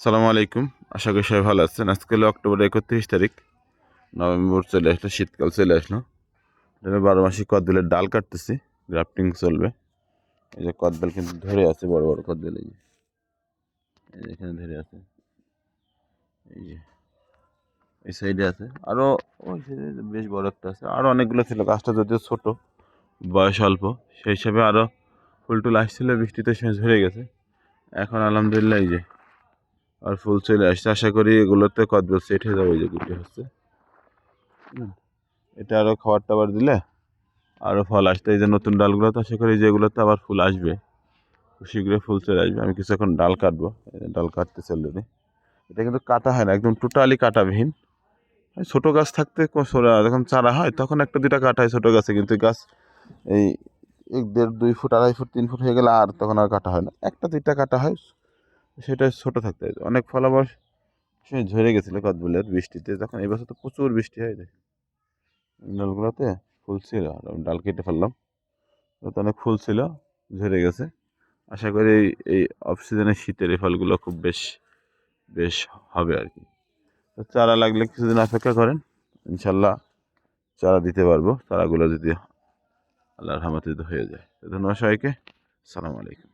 সালামু আলাইকুম। আশা করি সবাই ভালো আছেন। আজকে অক্টোবর একত্রিশ তারিখ। নভেম্বর চলে আসলো, শীতকাল চলে আসলো। বারো মাসি কদবেলের ডাল কাটতেছি। গ্রাফটিং চলবে। এই যে কদবেল কিন্তু ধরে আছে, বড় বড় কদবেল এই যে। এখানে ধরে আছে। এই যে এই সাইডে আছে। আরও ওই সাইডে বেশ বড় একটা আছে। আরও অনেকগুলো ছিল, গাছটা যদিও ছোট, বয়স অল্প। সেই হিসাবে আরও ফুল টুল আসছিল, বৃষ্টিতে সে ঝরে গেছে। এখন আলহামদুলিল্লাহ এই যে আর ফুল চলে আসছে। আশা করি এগুলোতে কদবেল সেট হয়ে যাবে যে গুটি হচ্ছে। এটা আরও খাবার টাবার দিলে আরও ফল আসতে। এই যে নতুন ডালগুলো তো আশা করি যেগুলোতে আবার ফুল আসবে। শীঘ্রই ফুল চলে আসবে। আমি কিছুক্ষণ ডাল কাটবো। ডাল কাটতেছে অলরেডি এটা কিন্তু কাটা হয় না, একদম টোটালি কাটাবিহীন। ছোটো গাছ থাকতে যখন চারা হয় তখন একটা দুটা কাটা হয় ছোটো গাছে। কিন্তু গাছ এই এক দেড় দুই ফুট, আড়াই ফুট, তিন ফুট হয়ে গেলে আর তখন আর কাটা হয় না। একটা দুইটা কাটা হয় সেটা ছোটো থাকতে অনেক ফল আবার সে ঝরে গেছিল কদবুলের বৃষ্টিতে। তখন এই বছর তো প্রচুর বৃষ্টি হয় রে। ডালগুলোতে ফুল ছিল ডাল কেটে ফেললাম। তো অনেক ফুল ছিল, ঝরে গেছে। আশা করি এই অফ সিজনে শীতের এই ফলগুলো খুব বেশ বেশ হবে আর কি। তো চারা লাগলে কিছুদিন অপেক্ষা করেন। ইনশাল্লাহ চারা দিতে পারব। চারাগুলো যদি আল্লাহর রহমতে হয়ে যায়। ধন্যবাদ সবাইকে। সালাম আলাইকুম।